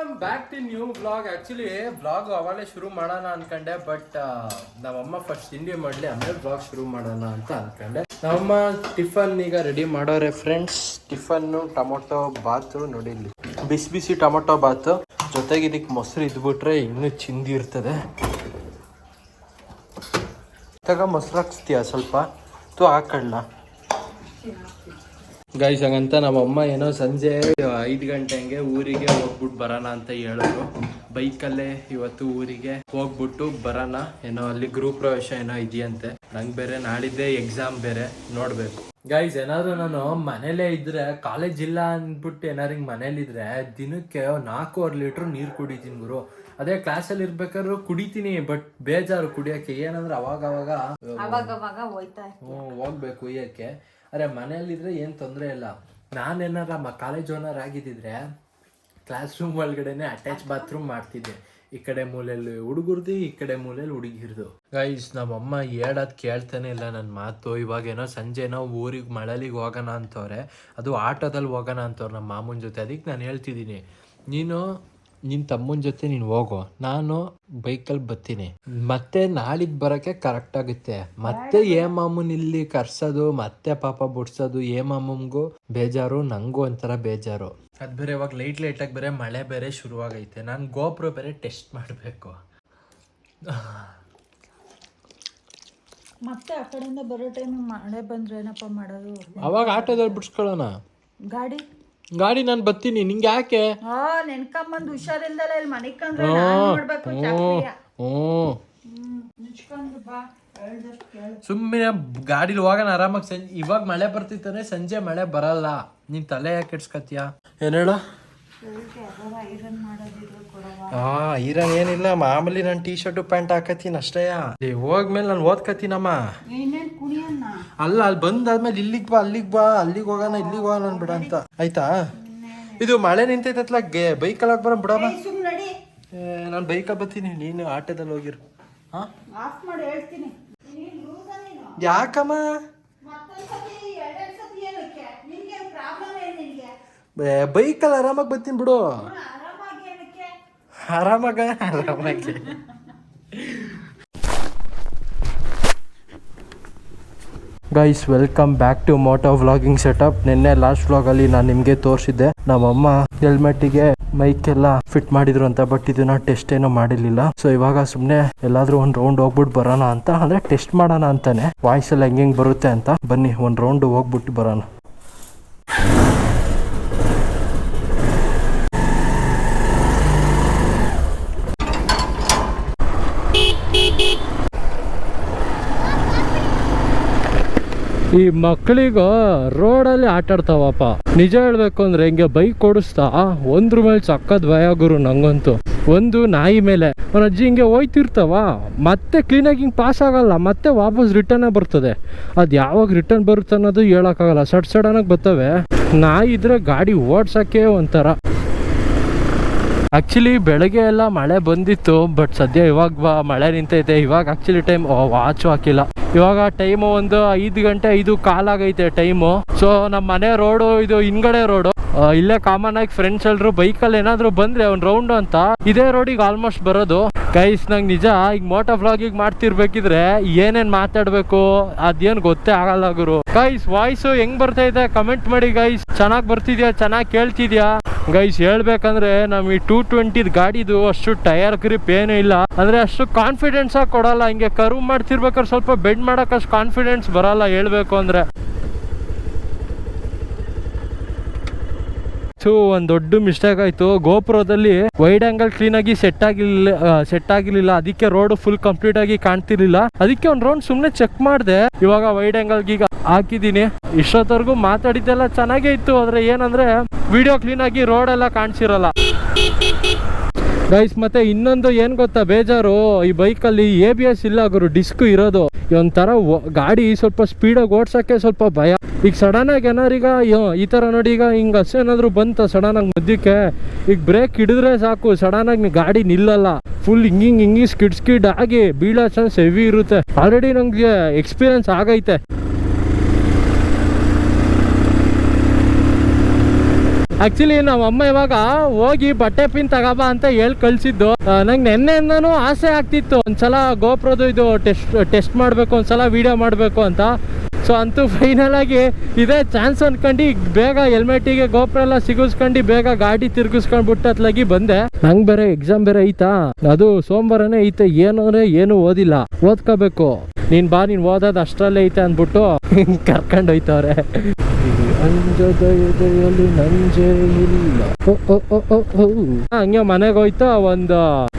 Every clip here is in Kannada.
Welcome back to new blog actually blog ಅವಾಗಲೇ ಶುರು ಮಾಡೋಣ ಅನ್ಕೊಂಡೆ ಬಟ್ ನಮ್ಮಮ್ಮ ಫಸ್ಟ್ ತಿಂಡಿ ಮಾಡಲಿ, ಆಮೇಲೆ ಬ್ಲಾಗ್ ಶುರು ಮಾಡೋಣ ಅಂತ ಅನ್ಕೊಂಡೆ. ನಮ್ಮ ಟಿಫನ್ ಈಗ ರೆಡಿ ಮಾಡೋರೆ ಫ್ರೆಂಡ್ಸ್ ಟಿಫನ್ನು ಟೊಮೊಟೊ ಬಾತು ನೋಡಿ ಇಲ್ಲಿ. ಬಿಸಿ ಬಿಸಿ ಟೊಮೊಟೊ ಬಾತು. ಜೊತೆಗೆ ಇದಕ್ಕೆ ಮೊಸರು ಇದ್ಬಿಟ್ರೆ ಇನ್ನೂ ಚಿಂದಿ ಇರ್ತದೆ. ತಗ ಮೊಸರು ಹಾಕ್ಸ್ತೀಯ ಸ್ವಲ್ಪ? ತು ಹಾಕೊಳ್ಳ ಗೈಸ್ ಹಂಗಂತ ನಮ್ಮಮ್ಮ ಏನೋ ಸಂಜೆ ಐದು ಗಂಟೆ ಹಂಗೆ ಊರಿಗೆ ಹೋಗ್ಬಿಟ್ಟು ಬರೋಣ ಅಂತ ಹೇಳಿದ್ರು. ಬೈಕಲ್ಲೇ ಇವತ್ತು ಊರಿಗೆ ಹೋಗ್ಬಿಟ್ಟು ಬರೋಣ. ಏನೋ ಅಲ್ಲಿ ಗೃಹ ಪ್ರವೇಶ ಏನೋ ಇದೆಯಂತೆ. ನಂಗೆ ಬೇರೆ ನಾಳಿದ್ದೆ ಎಕ್ಸಾಮ್ ಬೇರೆ. ನೋಡ್ಬೇಕು. ಗೈಸ್ ಏನಾದ್ರು ನಾನು ಮನೇಲೇ ಇದ್ರೆ ಕಾಲೇಜ್ ಇಲ್ಲ ಅಂದ್ಬಿಟ್ಟು ಏನಾರು ಹಿಂಗ್ ಮನೇಲಿದ್ರೆ ದಿನಕ್ಕೆ ನಾಲ್ಕೂವರೆ ಲೀಟ್ರ್ ನೀರು ಕುಡಿತೀನಿ ಗುರು. ಅದೇ ಕ್ಲಾಸಲ್ಲಿ ಇರ್ಬೇಕಾದ್ರು ಕುಡಿತೀನಿ ಬಟ್ ಬೇಜಾರು ಕುಡಿಯಕ್ಕೆ. ಏನಂದ್ರೆ ಅವಾಗ ಅವಾಗ ಅವಾಗವಾಗ ಹೋಯ್ತಾ ಹೋಗ್ಬೇಕು ಒಯ್ಯಕ್ಕೆ. ಅರೆ ಮನೆಯಲ್ಲಿದ್ರೆ ಏನು ತೊಂದರೆ ಇಲ್ಲ. ನಾನೇನಾರ ಕಾಲೇಜ್ ಓನರ್ ಆಗಿದ್ದಿದ್ರೆ ಕ್ಲಾಸ್ ರೂಮ್ ಒಳಗಡೆನೆ ಅಟ್ಯಾಚ್ ಬಾತ್ರೂಮ್ ಮಾಡ್ತಿದ್ದೆ. ಈ ಕಡೆ ಮೂಲೆಯಲ್ಲಿ ಹುಡುಗರ್ದು ಈ ಕಡೆ ಮೂಲೆಯಲ್ಲಿ ಹುಡುಗಿರ್ದು. ಗೈಸ್ ನಮ್ಮಮ್ಮ ಹೇಳೋದು ಕೇಳ್ತಾನೆ ಇಲ್ಲ ನನ್ನ ಮಾತು. ಇವಾಗೇನೋ ಸಂಜೆನೋ ಊರಿಗೆ ಮಳಲಿಗೆ ಹೋಗೋಣ ಅಂತವ್ರೆ. ಅದು ಆಟೋದಲ್ಲಿ ಹೋಗೋಣ ಅಂತವ್ರೆ ನಮ್ಮ ಮಾಮೂನ್ ಜೊತೆ. ಅದಕ್ಕೆ ನಾನು ಹೇಳ್ತಿದ್ದೀನಿ. ನೀನು ನಿನ್ನ ತಮ್ಮನ ಜೊತೆ ನೀನು ಹೋಗೋ. ನಾನು ಬೈಕಲ್ಲಿ ಬರ್ತೀನಿ ಮತ್ತೆ ನಾಳಿದ್ ಬರೋಕ್ಕೆ ಕರೆಕ್ಟ್ ಆಗುತ್ತೆ. ಮತ್ತೆ ಏ ಮಾಮೂನ್ ಇಲ್ಲಿ ಕರ್ಸೋದು ಮತ್ತೆ ಪಾಪ ಬುಡ್ಸೋದು ಏ ಮಾಮೂನ್ಗೂ ಬೇಜಾರು ನಂಗೂ ಒಂಥರ ಬೇಜಾರು. ಅದು ಬೇರೆ ಇವಾಗ ಲೈಟ್ ಲೈಟಾಗಿ ಬೇರೆ ಮಳೆ ಬೇರೆ ಶುರುವಾಗೈತೆ. ನಾನು ಗೋಪುರ ಬೇರೆ ಟೆಸ್ಟ್ ಮಾಡಬೇಕು. ಮತ್ತೆ ಆ ಕಡೆಯಿಂದ ಬರೋ ಟೈಮ್ ಮಳೆ ಬಂದ್ರೆ ಏನಪ್ಪ ಮಾಡೋದು? ಅವಾಗ ಆಟೋದಲ್ಲಿ ಬಿಡ್ಸ್ಕೊಳ್ಳೋಣ. ಗಾಡಿ? ಗಾಡಿ ನಾನು ಬರ್ತೀನಿ ನಿಂಗೆ ಯಾಕೆ? ಆ ನೆನ್ಕೊಂಬಂದ್ ಹುಷಾರಿಲ್ದಲ್ಲ ಇಲ್ಲಿ ಮನೆ ಕಂಡ್ರೆ ನಾನ್ ನೋಡ್ಬೇಕು ಚಕ್ರಿಯ. ಹ್ಞೂ ಹ್ಮ್. ಬಾ ಹೇಳ್ದಷ್ಟ್ ಕೇಳು. ಸುಮ್ಮನೆ ಗಾಡಿಲಿ ಹೋಗೋಣ ಆರಾಮಾಗಿ ಸಂಜೆ ಇವಾಗ ಮಳೆ ಬರ್ತಿತ್ತಂದ್ರೆ ಸಂಜೆ ಮಳೆ ಬರಲ್ಲ. ನೀನ್ ತಲೆ ಯಾಕೆ ಕೆಡ್ಸ್ಕತ್ಯಾ? ಏನ್ ಹೇಳ? ಐರನ್ ಕೊಡವ ಹಾ ಇರನ್ ಏನಿಲ್ಲ ಮಾಮೂಲಿ ನಾನು ಟೀ ಶರ್ಟು ಪ್ಯಾಂಟ್ ಹಾಕತ್ತೀನಿ ಅಷ್ಟೇ. ಹೋಗ್ಮೇಲೆ ನಾನು ಓದ್ಕತ್ತೀನಮ್ಮ. ಅಲ್ಲ ಅಲ್ಲಿ ಬಂದಾದ್ಮೇಲೆ ಇಲ್ಲಿಗೆ ಬಾ ಅಲ್ಲಿಗೆ ಬಾ ಅಲ್ಲಿಗೆ ಹೋಗೋಣ ಇಲ್ಲಿಗೆ ಹೋಗೋಣ ಅನ್ಬಿಡ ಅಂತ. ಆಯ್ತಾ? ಇದು ಮಳೆ ನಿಂತೈತತ್ಲ ಗೆ ಬೈಕಲ್ಲಿ ಹೋಗಿ ಬರೋಣ ಬಿಡಮ್ಮ. ನಾನು ಬೈಕಲ್ಲಿ ಬರ್ತೀನಿ ನೀನು ಆಟೋದಲ್ಲಿ ಹೋಗಿರು. ಹಾ? ಯಾಕಮ್ಮ? ಬೈಕ್ ಅಲ್ಲಿ ಬೈಕಲ್ಲಿ ಆರಾಮಾಗಿ ಬರ್ತೀನಿ ಬಿಡು. ಆರಾಮಾಗ? ಆರಾಮಾಗಿ. Guys welcome back to moto vlogging setup ನಿನ್ನೆ ಲಾಸ್ಟ್ ವ್ಲಾಗಲ್ಲಿ ನಾನು ನಿಮಗೆ ತೋರಿಸಿದ್ದೆ. ನಮ್ಮಮ್ಮ ಹೆಲ್ಮೆಟ್ಟಿಗೆ ಮೈಕ್ ಎಲ್ಲ ಫಿಟ್ ಮಾಡಿದ್ರು ಅಂತ ಬಟ್ ಇದನ್ನ ಟೆಸ್ಟ್ ಏನೋ ಮಾಡಿರ್ಲಿಲ್ಲ. ಸೊ ಇವಾಗ ಸುಮ್ಮನೆ ಎಲ್ಲಾದ್ರೂ ಒಂದು ರೌಂಡ್ ಹೋಗ್ಬಿಟ್ಟು ಬರೋಣ ಅಂತ. ಅಂದ್ರೆ ಟೆಸ್ಟ್ ಮಾಡೋಣ ಅಂತಾನೆ. ವಾಯ್ಸ್ ಎಲ್ಲ ಹೆಂಗೆ ಬರುತ್ತೆ ಅಂತ. ಬನ್ನಿ, ಒಂದು ರೌಂಡ್ ಹೋಗ್ಬಿಟ್ಟು ಬರೋಣ. ಈ ಮಕ್ಕಳಿಗ ರೋಡಲ್ಲಿ ಆಟ ಆಡ್ತಾವಪ್ಪ ನಿಜ ಹೇಳ್ಬೇಕು ಅಂದ್ರೆ ಹಿಂಗೆ ಬೈಕ್ ಓಡಿಸ್ತಾ ಒಂದ್ರ ಮೇಲೆ ಸಕ್ಕತ್ ಭಯ ಗುರು ನಂಗಂತೂ. ಒಂದು ನಾಯಿ ಮೇಲೆ. ಅವ್ನ ಅಜ್ಜಿ ಹಿಂಗೆ ಹೋಯ್ತಿರ್ತಾವ, ಮತ್ತೆ ಕ್ಲೀನಾಗಿ ಹಿಂಗೆ ಪಾಸ್ ಆಗಲ್ಲ, ಮತ್ತೆ ವಾಪಸ್ ರಿಟರ್ನೇ ಬರ್ತದೆ. ಅದು ಯಾವಾಗ ರಿಟರ್ನ್ ಬರುತ್ತೆ ಅನ್ನೋದು ಹೇಳೋಕ್ಕಾಗಲ್ಲ, ಸಡ್ ಸಡನ್ನಾಗಿ ಬರ್ತವೆ. ನಾಯಿ ಇದ್ರೆ ಗಾಡಿ ಓಡ್ಸೋಕ್ಕೆ ಒಂಥರ. ಆಕ್ಚುಲಿ ಬೆಳಗ್ಗೆ ಎಲ್ಲ ಮಳೆ ಬಂದಿತ್ತು ಬಟ್ ಸದ್ಯ ಇವಾಗ ಮಳೆ ನಿಂತೈತೆ. ಇವಾಗ ಆಕ್ಚುಲಿ ಟೈಮ್ ವಾಚು ಹಾಕಿಲ್ಲ. ಇವಾಗ ಟೈಮು ಒಂದು ಐದು ಗಂಟೆ ಐದು ಕಾಲಾಗೈತೆ ಟೈಮು ಸೊ ನಮ್ಮ ಮನೆ ರೋಡು ಇದು ಹಿಂಗಡೆ ರೋಡು ಇಲ್ಲೇ ಕಾಮನ್ ಆಗಿ ಫ್ರೆಂಡ್ಸ್ ಎಲ್ರು ಬೈಕಲ್ಲಿ ಏನಾದ್ರು ಬಂದ್ರೆ ಒಂದು ರೌಂಡ್ ಅಂತ, ಇದೇ ರೋಡಿಗೆ ಆಲ್ಮೋಸ್ಟ್ ಬರೋದು. ಗೈಸ್ ನಂಗೆ ನಿಜ, ಈಗ ಮೋಟೋ ವ್ಲಾಗಿಗೆ ಮಾಡ್ತಿರ್ಬೇಕಿದ್ರೆ ಏನೇನ್ ಮಾತಾಡ್ಬೇಕು ಅದೇನ್ ಗೊತ್ತೇ ಆಗಲ್ಲ ಗುರು. ಗೈಸ್ ವಾಯ್ಸ್ ಹೆಂಗ್ ಬರ್ತಾ ಇದೆ? ಕಮೆಂಟ್ ಮಾಡಿ ಗೈಸ್ ಚೆನ್ನಾಗಿ ಬರ್ತಿದ್ಯಾ? ಚೆನ್ನಾಗಿ ಕೇಳ್ತಿದ್ಯಾ? ಗೈಸ್, ಹೇಳ್ಬೇಕಂದ್ರೆ ನಮ್ ಈ ಟೂ ಟ್ವೆಂಟಿ ಗಾಡಿದು ಅಷ್ಟು ಟೈರ್ ಗ್ರಿಪ್ ಏನು ಇಲ್ಲ. ಅಂದ್ರೆ ಅಷ್ಟು ಕಾನ್ಫಿಡೆನ್ಸ್ ಆಗಿ ಕೊಡಲ್ಲ. ಹಿಂಗೆ ಕರ್ವ್ ಮಾಡ್ತಿರ್ಬೇಕಾದ್ರೆ ಸ್ವಲ್ಪ ಬೆಡ್ ಮಾಡಕ್ ಅಷ್ಟು ಕಾನ್ಫಿಡೆನ್ಸ್ ಬರಲ್ಲ ಹೇಳ್ಬೇಕು ಅಂದ್ರೆ. ಒಂದು ದೊಡ್ಡ ಮಿಸ್ಟೇಕ್ ಆಯಿತು. ಗೋಪುರದಲ್ಲಿ ವೈಡ್ ಆಂಗಲ್ ಕ್ಲೀನ್ ಆಗಿ ಸೆಟ್ ಆಗಿಲ್ಲ ಸೆಟ್ ಆಗಿರ್ಲಿಲ್ಲ. ಅದಕ್ಕೆ ರೋಡ್ ಫುಲ್ ಕಂಪ್ಲೀಟ್ ಆಗಿ ಕಾಣ್ತಿರ್ಲಿಲ್ಲ. ಅದಕ್ಕೆ ಒಂದು ರೌಂಡ್ ಸುಮ್ಮನೆ ಚೆಕ್ ಮಾಡಿದೆ. ಇವಾಗ ವೈಡ್ ಆಂಗಲ್ ಈಗ ಹಾಕಿದ್ದೀನಿ. ಇಷ್ಟೊತ್ತವರೆಗೂ ಮಾತಾಡಿದ್ದೆಲ್ಲ ಚೆನ್ನಾಗೇ ಇತ್ತು. ಆದ್ರೆ ಏನಂದ್ರೆ ವಿಡಿಯೋ ಕ್ಲೀನ್ ಆಗಿ ರೋಡ್ ಎಲ್ಲ ಕಾಣಿಸಿರಲ್ಲ. ಗೈಸ್ ಮತ್ತೆ ಇನ್ನೊಂದು ಏನ್ ಗೊತ್ತಾ? ಬೇಜಾರು. ಈ ಬೈಕಲ್ಲಿ ಎ ಬಿ ಎಸ್ ಇಲ್ಲ ಗುರು ಡಿಸ್ಕ್ ಇರೋದು. ಒಂಥರ ಗಾಡಿ ಸ್ವಲ್ಪ ಸ್ಪೀಡಾಗಿ ಓಡ್ಸಕ್ಕೆ ಸ್ವಲ್ಪ ಭಯ. ಈಗ ಸಡನ್ ಆಗಿ ಏನಾರೀಗ ಈ ತರ ನೋಡಿ ಈಗ ಹಿಂಗ ಹಸು ಏನಾದ್ರು ಬಂತ ಸಡನ್ ಆಗಿ ಮಧ್ಯಕ್ಕೆ. ಈಗ ಬ್ರೇಕ್ ಹಿಡಿದ್ರೆ ಸಾಕು ಸಡನ್ ಆಗಿ ಗಾಡಿ ನಿಲ್ಲಲ್ಲ. ಫುಲ್ ಹಿಂಗಿಂಗ್ ಹಿಂಗಿ ಸ್ಕಿಡ್ ಸ್ಕಿಡ್ ಆಗಿ ಬೀಳೋ ಚಾನ್ಸ್ ಹೆವಿ ಇರುತ್ತೆ. ಆಲ್ರೆಡಿ ನಂಗೆ ಎಕ್ಸ್ಪೀರಿಯನ್ಸ್ ಆಗೈತೆ. ಆಕ್ಚುಲಿ ನಮ್ಮ ಅಮ್ಮ ಇವಾಗ ಹೋಗಿ ಬಟ್ಟೆ ಪಿನ್ ತಗೋಬಾ ಅಂತ ಹೇಳಿ ಕಳ್ಸಿದ್ದು. ನಂಗೆ ನೆನ್ನೆಯಿಂದನೂ ಆಸೆ ಆಗ್ತಿತ್ತು. ಒಂದ್ಸಲ ಗೋಪ್ರದು ಇದು ಟೆಸ್ಟ್ ಟೆಸ್ಟ್ ಮಾಡಬೇಕು, ಒಂದ್ಸಲ ವಿಡಿಯೋ ಮಾಡಬೇಕು ಅಂತ. ಸೊ ಅಂತೂ ಫೈನಲ್ ಆಗಿ ಇದೇ ಚಾನ್ಸ್ ಅನ್ಕೊಂಡು ಬೇಗ ಹೆಲ್ಮೆಟಿಗೆ ಗೋಪ್ರ ಎಲ್ಲ ಸಿಗಿಸ್ಕೊಂಡು ಬೇಗ ಗಾಡಿ ತಿರುಗಿಸ್ಕೊಂಡ್ಬಿಟ್ಟು ಅತ್ಲಾಗಿ ಬಂದೆ. ನಂಗೆ ಬೇರೆ ಎಕ್ಸಾಮ್ ಬೇರೆ ಐತಾ? ಅದು ಸೋಮವಾರನೇ ಐತೆ. ಏನು ಅಂದ್ರೆ ಏನು ಓದಿಲ್ಲ. ಓದ್ಕೋಬೇಕು. ನೀನ್ ಬಾ, ನೀನ್ ಓದೋದು ಅಷ್ಟರಲ್ಲೇ ಐತೆ ಅಂದ್ಬಿಟ್ಟು ಕರ್ಕೊಂಡು ಹೋಯ್ತವ್ರೆ. ಅಂಜದ ಎದೆಯಲ್ಲಿ ನಂಜೆ ಇಲ್ಲ. ಹಂಗೆ ಮನೆಗೆ ಹೋಯ್ತಾ ಒಂದು,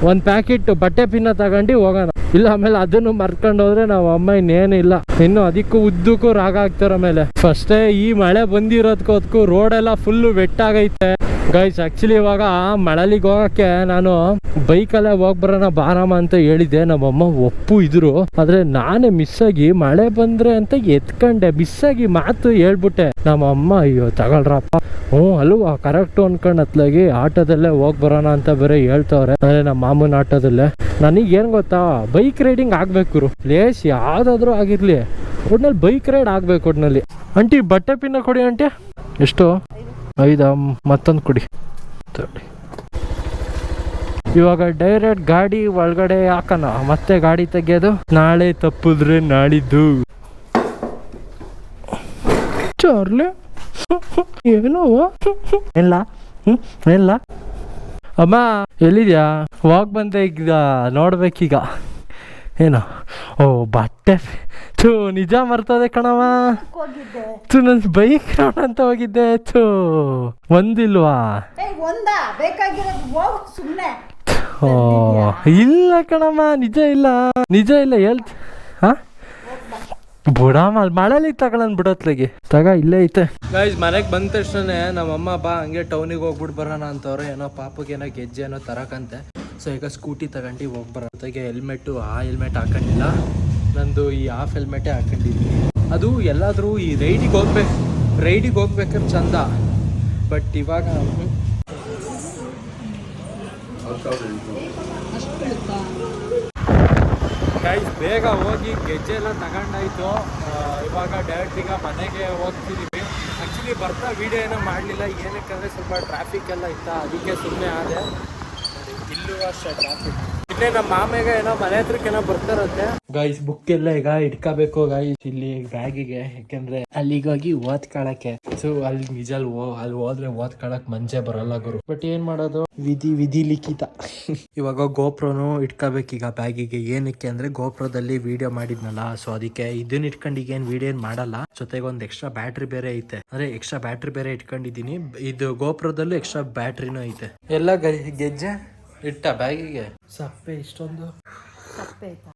ಒಂದ್ ಪ್ಯಾಕೆಟ್ ಬಟ್ಟೆ ಪಿನ್ನ ತಗೊಂಡು ಹೋಗೋಣ. ಇಲ್ಲ, ಆಮೇಲೆ ಅದನ್ನು ಮರ್ಕೊಂಡು ಹೋದ್ರೆ ನಾವ್ ಅಮ್ಮ ಇನ್ನೇನಿಲ್ಲ ಇನ್ನು ಅದಕ್ಕೂ ಉದ್ದಕ್ಕೂ ರಾಗ ಆಗ್ತಾರ ಮೇಲೆ ಫಸ್ಟೇ ಈ ಮಳೆ ಬಂದಿರೋದ್ಕೋದ್ಕು ರೋಡ್ ಎಲ್ಲ ಫುಲ್ ವೆಟ್ ಆಗೈತೆ ಗೈಸ್ ಆಕ್ಚುಲಿ ಇವಾಗ ಮಳಲಿಗೆ ಹೋಗಕ್ಕೆ ನಾನು ಬೈಕಲ್ಲೇ ಹೋಗ್ ಬರೋಣ, ಬಾರಮ್ಮ ಅಂತ ಹೇಳಿದ್ದೆ. ನಮ್ಮಮ್ಮ ಒಪ್ಪು ಇದ್ರು. ಆದ್ರೆ ನಾನೇ ಮಿಸ್ ಆಗಿ ಮಳೆ ಬಂದ್ರೆ ಅಂತ ಎತ್ಕೊಂಡೆ. ಮಿಸ್ ಆಗಿ ಮಾತು ಹೇಳ್ಬಿಟ್ಟೆ. ನಮ್ಮ ಅಮ್ಮ ಅಯ್ಯೋ, ತಗೊಳ್ರಪ್ಪ. ಹ್ಞೂ ಅಲ್ವಾ ಕರೆಕ್ಟು ಅನ್ಕೊಂಡ್ ಅತ್ಲಾಗಿ ಆಟೋದಲ್ಲೇ ಹೋಗ್ ಬರೋಣ ಅಂತ ಬೇರೆ ಹೇಳ್ತವ್ರೆ. ಅಂದ್ರೆ ನಮ್ಮ ಮಾಮೂನ್ ಆಟೋದಲ್ಲೇ. ನನಗೆ ಏನ್ ಗೊತ್ತಾ? ಬೈಕ್ ರೈಡಿಂಗ್ ಆಗ್ಬೇಕು ಪ್ಲೇಸ್ ಯಾವ್ದಾದ್ರು ಆಗಿರ್ಲಿ. ಒಟ್ನಲ್ಲಿ ಬೈಕ್ ರೈಡ್ ಆಗ್ಬೇಕು ಒಟ್ನಲ್ಲಿ. ಆಂಟಿ ಬಟ್ಟೆ ಪಿನ್ನ ಕೊಡಿ ಆಂಟಿ ಎಷ್ಟು? ಐದಾ ಮತ್ತೊಂದು ಕುಡಿ. ಇವಾಗ ಡೈರೆಕ್ಟ್ ಗಾಡಿ ಒಳಗಡೆ ಹಾಕೋಣ. ಮತ್ತೆ ಗಾಡಿ ತೆಗೆಯೋದು? ನಾಳೆ ತಪ್ಪಿದ್ರೆ ನಾಳಿದ್ದು. ಚಾರ್ಲಿ? ಏನೋ? ಹ್ಮ್ ಇಲ್ಲ. ಅಮ್ಮ, ಎಲ್ಲಿದ್ಯಾ? ಹೋಗ್ ಬಂದೆ ಈಗ, ನೋಡ್ಬೇಕೀಗ. ಏನು? ಓ ಬಟ್ಟೆ ಥೂ ನಿಜ ಮರ್ತದೆ ಕಣವ ಹೋಗಿದ್ದೆ. ಥೂ ನನ್ ಬೈಕ್ ಅಂತ ಹೋಗಿದ್ದೆ. ಥೂ ಒಂದಿಲ್ವಾ? ಏ ಒಂದಾ? ಬೇಕಾಗಿರೋದು ಹೋಗು ಸುಮ್ಮನೆ ಓ ಇಲ್ಲ ಕಣಮ್ಮ ನಿಜ ಇಲ್ಲ. ನಿಜ ಇಲ್ಲ ಹೇಳ್ತ ಹಾ ಬುಡಮ್ಮ ಅಲ್ಲಿ ಮಳೆಲಿ ತಗೊಳನ್ ಬಿಡತ್ಲಿಗೆ. ತಗ ಇಲ್ಲೇ ಐತೆ. ಗೈಸ್ ಮನೆಗೆ ಬಂದ ತಕ್ಷಣ ನಮ್ಮಮ್ಮ ಬಾ ಹಂಗೆ ಟೌನಿಗೆ ಹೋಗ್ಬಿಟ್ಟು ಬರೋಣ ಅಂತವ್ರೆ. ಏನೋ ಪಾಪಗೆ ಏನೋ ಗೆಜ್ಜೆ ಏನೋ ತರಕಂತೆ. ಸೊ ಈಗ ಸ್ಕೂಟಿ ತಗೊಂಡು ಒಬ್ಬರ ಜೊತೆಗೆ ಹೆಲ್ಮೆಟ್ಟು ಆ ಹೆಲ್ಮೆಟ್ ಹಾಕೊಂಡಿಲ್ಲ. ನಂದು ಈ ಹಾಫ್ ಹೆಲ್ಮೆಟೇ ಹಾಕೊಂಡಿದ್ದೀನಿ. ಅದು ಎಲ್ಲಾದರೂ ಈ ರೈಡಿಗೆ ಹೋಗ್ಬೇಕು ರೈಡಿಗೆ ಹೋಗ್ಬೇಕಾದ್ರೆ ಚಂದ. ಬಟ್ ಇವಾಗ ಗೈಸ್ ಬೇಗ ಹೋಗಿ ಗೆಜ್ಜೆ ಎಲ್ಲ ತಗೊಂಡಾಯ್ತು. ಇವಾಗ ಡೈರೆಕ್ಟ್ ಈಗ ಮನೆಗೆ ಹೋಗ್ತಿದ್ದೀವಿ ಆ್ಯಕ್ಚುಲಿ ಬರ್ತಾ ವೀಡಿಯೋ ಏನೋ ಮಾಡಲಿಲ್ಲ. ಏನಕ್ಕೆ ಅಂದರೆ ಸ್ವಲ್ಪ ಟ್ರಾಫಿಕ್ ಎಲ್ಲ ಇತ್ತ, ಅದಕ್ಕೆ ಸುಮ್ಮನೆ ಆದೆ. ಇಲ್ಲೂ ನಮ್ಮ ಏನೋ ಮನೆ ಹತ್ರಕ್ಕೇನೋ ಗೈಸ್ ಬುಕ್ ಎಲ್ಲ ಈಗ ಇಟ್ಕೋಬೇಕು ಗೈಸ್ ಇಲ್ಲಿ ಬ್ಯಾಗಿಗೆ ಯಾಕಂದ್ರೆ ಅಲ್ಲಿಗೆ ಹೋಗಿ ಓದ್ಕೊಳಕ್ಕೆ ಸೊ ಅಲ್ಲಿ ನಿಜ ಅಲ್ಲಿ ಹೋ ಅಲ್ಲಿ ಹೋದ್ರೆ ಓದ್ಕೊಳಕ್ ಮಂಜೆ ಬರಲ್ಲ ಗುರು. ಬಟ್ ಏನ್ ಮಾಡೋದು? ವಿಧಿ ವಿಧಿ ಲಿಖಿತ. ಇವಾಗ ಗೋಪ್ರೋನು ಇಟ್ಕೋಬೇಕೀಗ ಬ್ಯಾಗಿಗೆ ಏನಕ್ಕೆ ಅಂದ್ರೆ ಗೋಪ್ರೋದಲ್ಲಿ ವಿಡಿಯೋ ಮಾಡಿದ್ನಲ್ಲ ಸೊ ಅದಕ್ಕೆ ಇದನ್ನ ಇಟ್ಕೊಂಡು ಈಗ ಏನ್ ವಿಡಿಯೋ ಏನ್ ಮಾಡಲ್ಲ. ಜೊತೆಗೆ ಒಂದ್ ಎಕ್ಸ್ಟ್ರಾ ಬ್ಯಾಟ್ರಿ ಬೇರೆ ಐತೆ. ಅಂದ್ರೆ ಎಕ್ಸ್ಟ್ರಾ ಬ್ಯಾಟ್ರಿ ಬೇರೆ ಇಟ್ಕೊಂಡಿದೀನಿ ಇದು ಗೋಪ್ರೋದಲ್ಲೂ ಎಕ್ಸ್ಟ್ರಾ ಬ್ಯಾಟ್ರಿನೂ ಐತೆ. ಎಲ್ಲ ಗೆಜ್ಜೆ ಇಟ್ಟ ಬ್ಯಾಗಿಗೆ. ಸಪ್ಪೆ ಇಷ್ಟೊಂದು. ಸಪ್ಪೆ ಆಯ್ತಾ?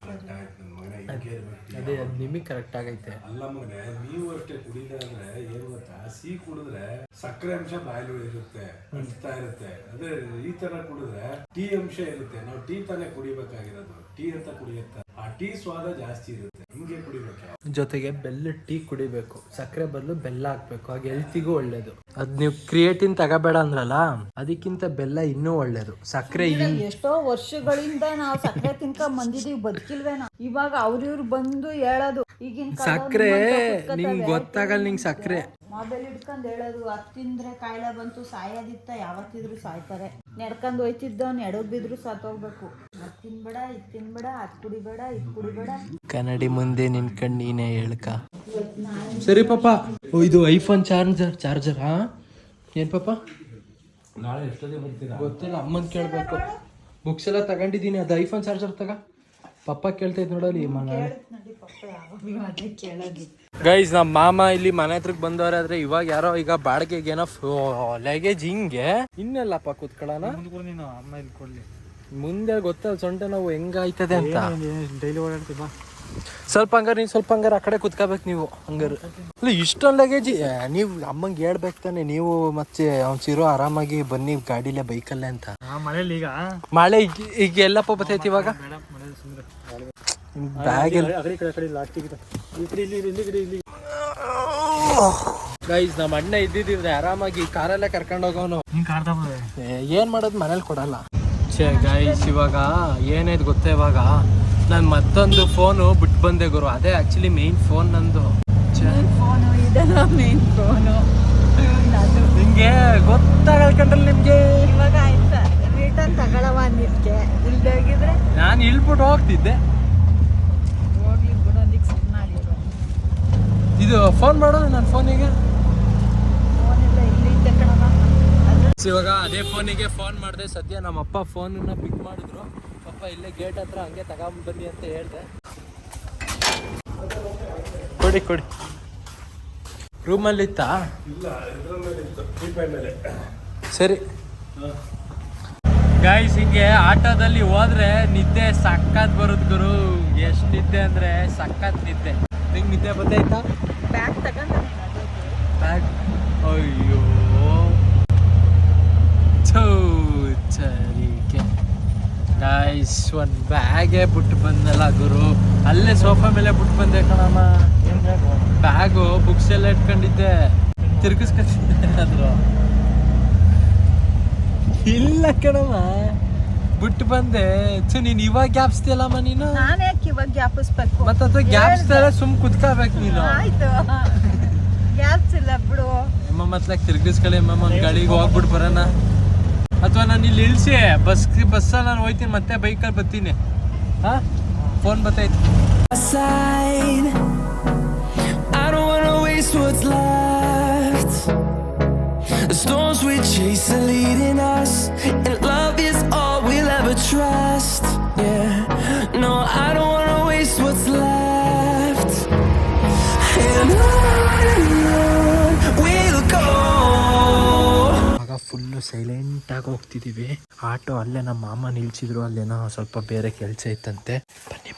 ಅದೇ ಅದು ನಿಮಗೆ ಕರೆಕ್ಟ್ ಆಗೈತೆ. ಅಲ್ಲ ಮಗನೆ ನೀವು ಅಷ್ಟೇ ಕುಡಿದ ಅಂದ್ರೆ ಏನ್ ಗೊತ್ತಾ? ಸಿಹಿ ಕುಡಿದ್ರೆ ಸಕ್ಕರೆ ಅಂಶ ಬಾಯಲ್ಲಿ ಇರುತ್ತೆ ಅಂಟ್ತಾ ಇರುತ್ತೆ. ಅದೇ ಈ ತರ ಕುಡಿದ್ರೆ ಟೀ ಅಂಶ ಇರುತ್ತೆ. ನಾವು ಟೀ ತಾನೇ ಕುಡಿಬೇಕಾಗಿರೋದು. ಟೀ ಅಂತ ಕುಡಿಯುತ್ತೆ? ಆ ಟೀ ಸ್ವಾದ ಜಾಸ್ತಿ ಇರುತ್ತೆ. ಹಿಂಗೆ ಕುಡಿಬೇಕು? ಜೊತೆಗೆ ಬೆಲ್ಲ ಟೀ ಕುಡಿಬೇಕು. ಸಕ್ಕರೆ ಬದಲು ಬೆಲ್ಲ ಹಾಕ್ಬೇಕು. ಹಾಗೆ ಹೆಲ್ತಿಗೂ ಒಳ್ಳೇದು. ಅದ್ ನೀವು ಕ್ರಿಯೇಟಿನ್ ತಗೋಬೇಡ ಅಂದ್ರಲ್ಲ ಅದಕ್ಕಿಂತ ಬೆಲ್ಲ ಇನ್ನೂ ಒಳ್ಳೇದು. ಸಕ್ಕರೆ ಎಷ್ಟೋ ವರ್ಷಗಳಿಂದ ನಾವು ಸಕ್ಕರೆ ತಿನ್ಕೊಂಡ್ ಬಂದಿದೀವಿ ಬದುಕಿಲ್ವೇನೋ. ಇವಾಗ ಅವ್ರಿವ್ರು ಬಂದು ಹೇಳೋದು ಈಗಿನ ಸಕ್ಕರೆ ನಿಂಗೆ ಗೊತ್ತಾಗಲ್ಲ ನಿಂಗೆ ಸಕ್ಕರೆ. ಮೊಬೈಲ್ ಹಿಡ್ಕೊಂಡು ಹೇಳೋದು ಅದ್ ತಿಂದ್ರೆ ಕಾಯಿಲೆ ಬಂತು ಸಾಯೋದಿತ್ತ ಯಾವತ್ತಿದ್ರು ಸಾಯ್ತಾರೆ. ನಡ್ಕೊಂಡು ಹೋಯ್ತಿದ್ದವ್ ಎಡಗ್ ಬಿದ್ರು ಸತ್ತೋಗ್ಬೇಕು. ತಿನ್ಬೇಡ ಇದ್ ತಿನ್ಬೇಡ ಅದ್ ಕುಡಿಬೇಡ ಇದ್ ಕುಡಿಬೇಡ. ಕನ್ನಡಿ ಮುಂದೆ ನಿನ್ಕಂಡು ನೀನೇ ಹೇಳ್ಕ. ಸರಿ ಪಾಪ. ಓ, ಇದು ಐಫೋನ್ ಚಾರ್ಜರ್ ಚಾರ್ಜರ್ ಹಾ? ಏನ್ ಪಾಪ? ನಾಳೆ ಎಷ್ಟೊತ್ತಿಗೆ ಬರ್ತೀರಾ? ಗೊತ್ತಿಲ್ಲ ಅಮ್ಮನ್ ಕೇಳ್ಬೇಕು. ಬುಕ್ಸ್ ಎಲ್ಲ ತಗೊಂಡಿದ್ದೀನಿ ಅದು ಐಫೋನ್ ಚಾರ್ಜರ್ ತಗ. ಪಪ್ಪ ಕೇಳ್ತೈತ್ ನೋಡಲಿ ಅದೇ ಕೇಳೋದು. ಗೈಸ್ ನಮ್ಮ ಮಾಮ ಇಲ್ಲಿ ಮನೆ ಹತ್ರಕ್ಕೆ ಬಂದವ್ರೆ ಆದ್ರೆ ಇವಾಗ ಯಾರೋ ಈಗ ಬಾಡಿಗೆಗೆ ಏನೋ ಲಗೇಜ್ ಹಿಂಗೆ. ಇನ್ನೆಲ್ಲಪ್ಪ ಕೂತ್ಕೊಳ್ಳೋಣ? ಅಮ್ಮ ಇಲ್ಲಿ ಕೊಡ್ಲಿ. ಮುಂದೆ ಗೊತ್ತಲ್ಲ ಸೊಂಟ ನಾವು ಹೆಂಗಾಯ್ತದೆ ಅಂತ ಡೈಲಿ ಓಡಾಡ್ತೀವಿ ಬಾ ಸ್ವಲ್ಪ ಹಂಗಾರ ನೀವು ಸ್ವಲ್ಪ ಹಂಗಾರ ಆ ಕಡೆ ಕುತ್ಕೋಬೇಕು ನೀವು ಹಂಗಾರ ಅಲ್ಲ ಇಷ್ಟೊಂದು ಲಗೇಜ್ ನೀವು ಅಮ್ಮಂಗೆ ಹೇಳ್ಬೇಕು ತಾನೆ ನೀವು ಮತ್ತೆ ಅವ್ನ್ ಸಿರೋ ಆರಾಮಾಗಿ ಬನ್ನಿ ಗಾಡಿಲೇ ಬೈಕಲ್ಲೇ ಅಂತ ಮನೇಲಿ ಈಗ ಮಳೆ ಈಗ ಈಗ ಎಲ್ಲಪ್ಪ ಬರ್ತೈತಿ ಇವಾಗ ಬ್ಯಾಗ್ ಗೈಸ್ ನಮ್ಮ ಅಣ್ಣ ಇದ್ದಿದ್ರೆ ಆರಾಮಾಗಿ ಕಾರಲ್ಲೇ ಕರ್ಕೊಂಡು ಹೋಗೋನು ಏನ್ ಮಾಡೋದು ಮನೇಲಿ ಕೊಡಲ್ಲ ಛೇ ಗೈಸ್ ಇವಾಗ ಏನಾಯ್ತು ಗೊತ್ತಾ ಇವಾಗ? ನಾನು ಮತ್ತೊಂದು ಫೋನು ಬಿಟ್ಟು ಬಂದೆ ಗುರು. ಅದೇ ಆಕ್ಚುಲಿ ಮೇನ್ ಫೋನ್ ನಂದು. ಫೋನು ಇದೆಲ್ಲ ಮೇನ್ ಫೋನು ನಿಮಗೆ ಗೊತ್ತಾಗಲ್ಕಂಡ್ರಲ್ಲ ನಿಮ್ಗೆ? ಇವಾಗ ಆಯ್ತಾ? ರಿಟರ್ನ್ ತಗೊಳವ ಅಂದಿದ್ಕೆ ಇಲ್ದೆ ಹೋಗಿದ್ರೆ ನಾನು ಇಳ್ಬಿಟ್ಟು ಹೋಗ್ತಿದ್ದೆ. ಹೋಗ್ಲಿ ಬಿಡೋದಿಕ್ಕೆ ಸುಮ್ಮನಾಗಿರೋ ಇದು ಫೋನ್ ಮಾಡೋದು ನನ್ನ ಫೋನಿಗೆ ಇವಾಗ ಅದೇ ಫೋನಿಗೆ ಫೋನ್ ಮಾಡಿದೆ. ಸದ್ಯ ನಮ್ಮ ಅಪ್ಪ ಫೋನನ್ನ ಪಿಕ್ ಮಾಡಿದ್ರು. ಪಪ್ಪ ಇಲ್ಲೇ ಗೇಟ್ ಹತ್ರ ಹಂಗೆ ತಗೊಂಡ್ ಬನ್ನಿ ಅಂತ ಹೇಳಿದೆ. ಕೊಡಿ ಕೊಡಿ. ರೂಮಲ್ಲಿ ಇತ್ತಾ? ಇಲ್ಲ ಇದ್ರ ಮೇಲೆ ಇತ್ತು. ಕೀಪ್ಯಾಡ್ ಮೇಲೆ. ಸರಿ. ಗಾಯ್ಸ್ ಹಿಂಗೆ ಆಟೋದಲ್ಲಿ ಹೋದ್ರೆ ನಿದ್ದೆ ಸಕ್ಕತ್ ಬರುತ್ತೆ ಗುರು. ಎಷ್ಟು ನಿದ್ದೆ ಅಂದ್ರೆ ಸಕ್ಕತ್ ನಿದ್ದೆ. ನಿಂಗೆ ನಿದ್ದೆ ಬಂದಾಯ್ತಾ ಬ್ಯಾಗ್ ತಗೊಂಡು ಬ್ಯಾಗ್ ಅಯ್ಯೋ. ಚರಿಕೆ ಗಾಯ್ಸ್ ಒಂದು ಬ್ಯಾಗೇ ಬಿಟ್ಟು ಬಂದಲ್ಲ ಗುರು. ಅಲ್ಲೇ ಸೋಫಾ ಮೇಲೆ ಬಿಟ್ಟು ಬಂದೆ ಕಣಮ್ಮ. ಬ್ಯಾಗು ಬುಕ್ಸ್ ಎಲ್ಲ ಇಟ್ಕೊಂಡಿದ್ದೆ. ತಿರ್ಗಿಸ್ಕೊತಿದ್ದೆ ಆದ್ರು ಇಲ್ಲ ಕಣಮ್ಮ ಬಿಟ್ಟು ಬಂದೆ ಛೆ, ನೀನ್ ಇವಾಗ ಗ್ಯಾಪ್ಸ್ತಿಯಲ್ಲಮ್ಮ ನೀನು ನಾನು ಯಾಕೆ ಇವಾಗ ಗ್ಯಾಪಿಸ್ಬೇಕು ಮತ್ತೆ ಅಥವಾ ಗ್ಯಾಪ್ಸ್ತಾರೆ ಸುಮ್ ಕುತ್ಕೋಬೇಕು ನೀನು ಆಯ್ತು ಗ್ಯಾಪ್ಸ್ ಇಲ್ಲ ಬಿಡು ಅಮ್ಮ ಮತ್ಲಾಗ ತಿರ್ಗಿಸ್ಕೊಳ್ಳಿ ಅಮ್ಮ ಒಂದು ಗಾಡಿಗೆ ಹೋಗ್ಬಿಟ್ಟು ಬರೋಣ ಅಥವಾ ನಾನು ಇಲ್ಲಿ ಇಳಿಸಿ ಬಸ್ ಬಸ್ಸಲ್ಲಿ ನಾನು ಹೋಯ್ತೀನಿ ಮತ್ತೆ ಬೈಕಲ್ಲಿ ಬರ್ತೀನಿ ಹಾ phone ಬತ್ತೈತೆ side. I don't wanna waste what's left. The storms we chase are leading us, full ಸೈಲೆಂಟಾಗಿ ಹೋಗ್ತಿದ್ದೀವಿ ಆಟೋ ಅಲ್ಲೇ ನಮ್ಮ ಮಾಮ ನಿಲ್ಸಿದ್ರು ಅಲ್ಲೇನೋ ಸ್ವಲ್ಪ ಬೇರೆ ಕೆಲಸ ಇತ್ತಂತೆ. ಬನ್ನಿ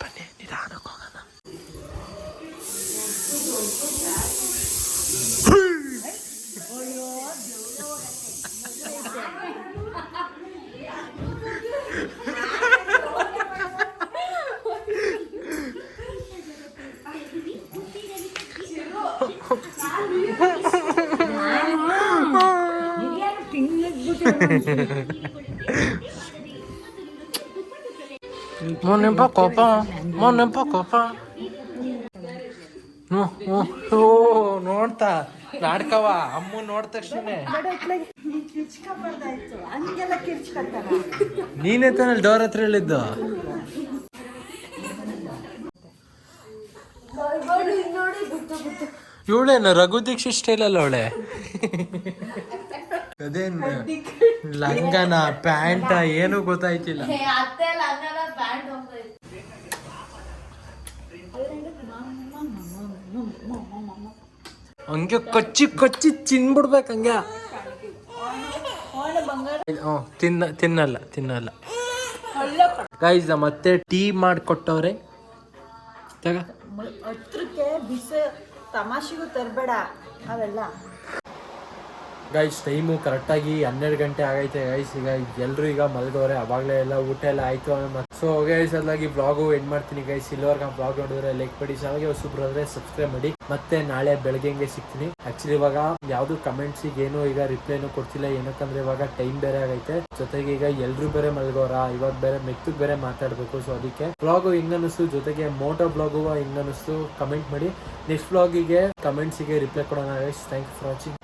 Mon n'aime pas copain. Mon n'aime pas copain. ನೋಡ್ತಾ. ನಾಡ್ಕವ ಅಮ್ಮ ನೋಡ್ ತಕ್ಷಣ ನೀನೇ ತಾನೇ ಡೋರ್ ಹತ್ರ ಹೇಳಿದ್ದು. ಇವಳೇನು ರಘು ದೀಕ್ಷಿತ್ ಸ್ಟೈಲ್ ಅಲ್ಲ ಅವಳೆ? ಅದೇನು ಲಂಗನ ಪ್ಯಾಂಟ ಏನು ಗೊತ್ತಾಯ್ತಿಲ್ಲ. ಹಂಗೆ ಕಚ್ಚಿ ಕಚ್ಚಿ ತಿನ್ಬಿಡ್ಬೇಕು ಹಂಗೆ. ಹ್ಞೂ ತಿನ್ನ ತಿನ್ನಲ್ಲ ತಿನ್ನಲ್ಲ. ಗೈಸ್ ಮತ್ತೆ ಟೀ ಮಾಡಿಕೊಟ್ಟವ್ರೆ. ತಗ. ಹತ್ರಕ್ಕೆ ಬಿಸ ತಮಾಷೆಗೂ ತರಬೇಡ ಅವೆಲ್ಲ. ಗೈಸ್ ಟೈಮು ಕರೆಕ್ಟಾಗಿ ಹನ್ನೆರಡು ಗಂಟೆ ಆಗೈತೆ ಗೈಸ್ ಈಗ ಎಲ್ಲರೂ ಈಗ ಮಲಗವ್ರೆ ಅವಾಗಲೇ ಎಲ್ಲ ಊಟ ಎಲ್ಲ ಆಯಿತು ಸೊ ಗೈಸ್ ಅದಾಗಿ ಬ್ಲಾಗು ಎಂಡ್ ಮಾಡ್ತೀನಿ ಗೈಸ್ ಇಲ್ಲಿವರೆಗೆ ಬ್ಲಾಗ್ ನೋಡಿದ್ರೆ ಲೈಕ್ ಮಾಡಿ ಚಾನಲ್ಗೆ ಹೊಸ ಬರೋದ್ರೆ ಸಬ್ಸ್ಕ್ರೈಬ್ ಮಾಡಿ. ಮತ್ತೆ ನಾಳೆ ಬೆಳಗ್ಗೆ ಹಂಗೆ ಸಿಗ್ತೀನಿ. ಆ್ಯಕ್ಚುಲಿ ಇವಾಗ ಯಾವುದು ಕಮೆಂಟ್ಸಿಗೆ ಏನು ಈಗ ರಿಪ್ಲೈನು ಕೊಡ್ತಿಲ್ಲ. ಏನಕ್ಕಂದ್ರೆ ಇವಾಗ ಟೈಮ್ ಬೇರೆ ಆಗೈತೆ. ಜೊತೆಗೆ ಈಗ ಎಲ್ಲರೂ ಬೇರೆ ಮಲಗೋರ? ಇವಾಗ ಬೇರೆ ಮೆತ್ತಗೆ ಬೇರೆ ಮಾತಾಡಬೇಕು. ಸೊ ಅದಕ್ಕೆ ಬ್ಲಾಗು ಹಿಂಗನಿಸ್ತು ಜೊತೆಗೆ ಮೋಟೋ ಬ್ಲಾಗು ಹಿಂಗನಿಸ್ತು ಕಮೆಂಟ್ ಮಾಡಿ. ನೆಕ್ಸ್ಟ್ ಬ್ಲಾಗಿಗೆ ಕಮೆಂಟ್ಸಿಗೆ ರಿಪ್ಲೈ ಕೊಡೋಣ guys thank you for watching